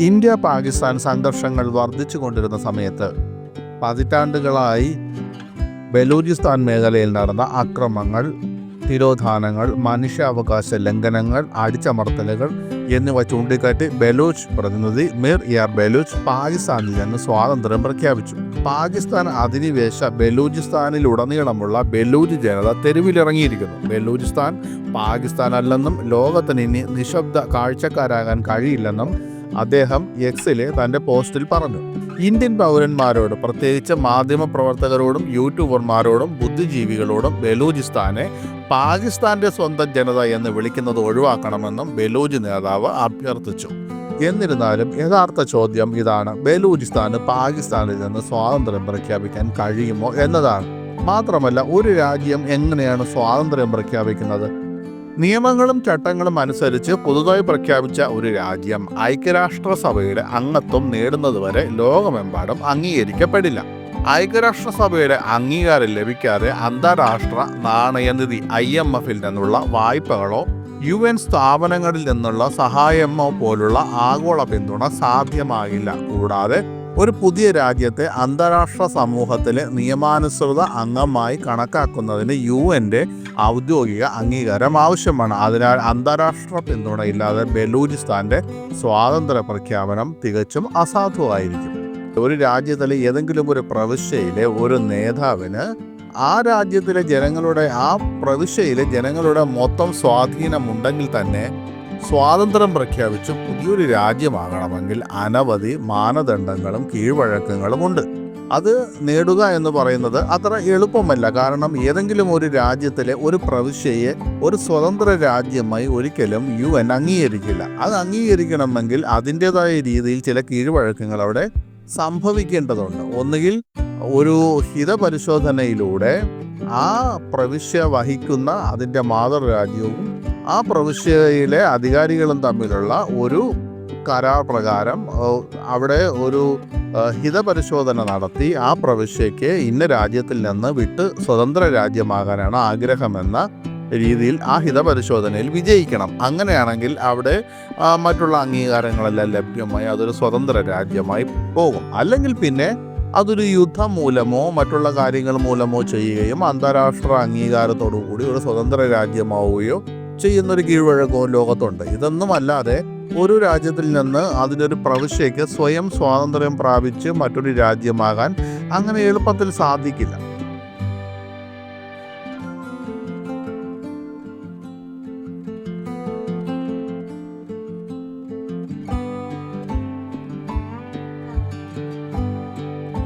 India Pakistan സംഘർഷങ്ങൾ വർദ്ധിച്ചു കൊണ്ടിരുന്ന സമയത്ത് പതിറ്റാണ്ടുകളായി ബലൂചിസ്ഥാൻ മേഖലയിൽ നടന്ന അക്രമങ്ങൾ തിരോധാനങ്ങൾ മനുഷ്യാവകാശ ലംഘനങ്ങൾ അടിച്ചമർത്തലുകൾ എന്നിവ ചൂണ്ടിക്കാട്ടി ബലൂച്ച് പ്രതിനിധി മിർ ഇയാർ ബലൂച്ച് പാകിസ്ഥാനിൽ നിന്ന് സ്വാതന്ത്ര്യം പ്രഖ്യാപിച്ചു. പാകിസ്ഥാൻ അധിനിവേശ ബലൂചിസ്ഥാനിലുടനീളമുള്ള ബലൂജ് ജനത തെരുവിലിറങ്ങിയിരിക്കുന്നു. ബലൂചിസ്ഥാൻ പാകിസ്ഥാൻ അല്ലെന്നും ലോകത്തിന് ഇനി നിശബ്ദ കാഴ്ചക്കാരാകാൻ കഴിയില്ലെന്നും അദ്ദേഹം എക്സിലെ തന്റെ പോസ്റ്റിൽ പറഞ്ഞു. ഇന്ത്യൻ പൗരന്മാരോട് പ്രത്യേകിച്ച് മാധ്യമപ്രവർത്തകരോടും യൂട്യൂബർമാരോടും ബുദ്ധിജീവികളോടും ബലൂചിസ്ഥാനെ പാകിസ്ഥാന്റെ സ്വന്തം ജനത എന്ന് വിളിക്കുന്നത് ഒഴിവാക്കണമെന്നും ബലൂജ് നേതാവ് അഭ്യർത്ഥിച്ചു. എന്നിരുന്നാലും യഥാർത്ഥ ചോദ്യം ഇതാണ് ബലൂചിസ്ഥാന് പാകിസ്ഥാനിൽ നിന്ന് സ്വാതന്ത്ര്യം പ്രഖ്യാപിക്കാൻ കഴിയുമോ എന്നതാണ്. മാത്രമല്ല ഒരു രാജ്യം എങ്ങനെയാണ് സ്വാതന്ത്ര്യം പ്രഖ്യാപിക്കുന്നത്? നിയമങ്ങളും ചട്ടങ്ങളും അനുസരിച്ച് പുതുതായി പ്രഖ്യാപിച്ച ഒരു രാജ്യം ഐക്യരാഷ്ട്രസഭയുടെ അംഗത്വം നേടുന്നതുവരെ ലോകമെമ്പാടും അംഗീകരിക്കപ്പെടില്ല. ഐക്യരാഷ്ട്രസഭയുടെ അംഗീകാരം ലഭിക്കാതെ അന്താരാഷ്ട്ര നാണയനിധി ഐ എം എഫിൽ നിന്നുള്ള വായ്പകളോ യു എൻ സ്ഥാപനങ്ങളിൽ നിന്നുള്ള സഹായമോ പോലുള്ള ആഗോള പിന്തുണ സാധ്യമാകില്ല. കൂടാതെ ഒരു പുതിയ രാജ്യത്തെ അന്താരാഷ്ട്ര സമൂഹത്തിലെ നിയമാനുസൃത അംഗമായി കണക്കാക്കുന്നതിന് യു എന്റെ ഔദ്യോഗിക അംഗീകാരം ആവശ്യമാണ്. അതിനാൽ അന്താരാഷ്ട്ര പിന്തുണയില്ലാതെ ബലൂചിസ്ഥാന്റെ സ്വാതന്ത്ര്യ പ്രഖ്യാപനം തികച്ചും അസാധുവായിരിക്കും. ഒരു രാജ്യത്തിലെ ഏതെങ്കിലും ഒരു പ്രവിശ്യയിലെ ഒരു നേതാവിന് ആ രാജ്യത്തിലെ ജനങ്ങളുടെ ആ പ്രവിശ്യയിലെ ജനങ്ങളുടെ മൊത്തം സ്വാധീനമുണ്ടെങ്കിൽ തന്നെ സ്വാതന്ത്ര്യം പ്രഖ്യാപിച്ച് പുതിയൊരു രാജ്യമാകണമെങ്കിൽ അനവധി മാനദണ്ഡങ്ങളും കീഴ്വഴക്കങ്ങളും ഉണ്ട്. അത് നേടുക എന്ന് പറയുന്നത് അത്ര എളുപ്പമല്ല. കാരണം ഏതെങ്കിലും ഒരു രാജ്യത്തിലെ ഒരു പ്രവിശ്യയെ ഒരു സ്വതന്ത്ര രാജ്യമായി ഒരിക്കലും യു എൻ അംഗീകരിക്കില്ല. അത് അംഗീകരിക്കണമെങ്കിൽ അതിന്റെതായ രീതിയിൽ ചില കീഴ്വഴക്കങ്ങൾ അവിടെ സംഭവിക്കേണ്ടതുണ്ട്. ഒന്നുകിൽ ഒരു ഹിതപരിശോധനയിലൂടെ ആ പ്രവിശ്യ വഹിക്കുന്ന അതിന്റെ മാതൃരാജ്യവും ആ പ്രവിശ്യയിലെ അധികാരികളും തമ്മിലുള്ള ഒരു കരാർ പ്രകാരം അവിടെ ഒരു ഹിതപരിശോധന നടത്തി ആ പ്രവിശ്യയ്ക്ക് ഇന്ന രാജ്യത്തിൽ നിന്ന് വിട്ട് സ്വതന്ത്ര രാജ്യമാകാനാണ് ആഗ്രഹമെന്ന രീതിയിൽ ആ ഹിതപരിശോധനയിൽ വിജയിക്കണം. അങ്ങനെയാണെങ്കിൽ അവിടെ മറ്റുള്ള അംഗീകാരങ്ങളെല്ലാം ലഭ്യമായി അതൊരു സ്വതന്ത്ര രാജ്യമായി പോകും. അല്ലെങ്കിൽ പിന്നെ അതൊരു യുദ്ധം മൂലമോ മറ്റുള്ള കാര്യങ്ങൾ മൂലമോ ചെയ്യുകയും അന്താരാഷ്ട്ര അംഗീകാരത്തോടു കൂടി ഒരു സ്വതന്ത്ര രാജ്യമാവുകയോ ചെയ്യുന്നൊരു കീഴ്വഴക്കവും ലോകത്തുണ്ട്. ഇതൊന്നും അല്ലാതെ ഒരു രാജ്യത്തിൽ നിന്ന് അതിനൊരു പ്രവിശ്യയ്ക്ക് സ്വയം സ്വാതന്ത്ര്യം പ്രാപിച്ച് മറ്റൊരു രാജ്യമാകാൻ അങ്ങനെ എളുപ്പത്തിൽ സാധിക്കില്ല.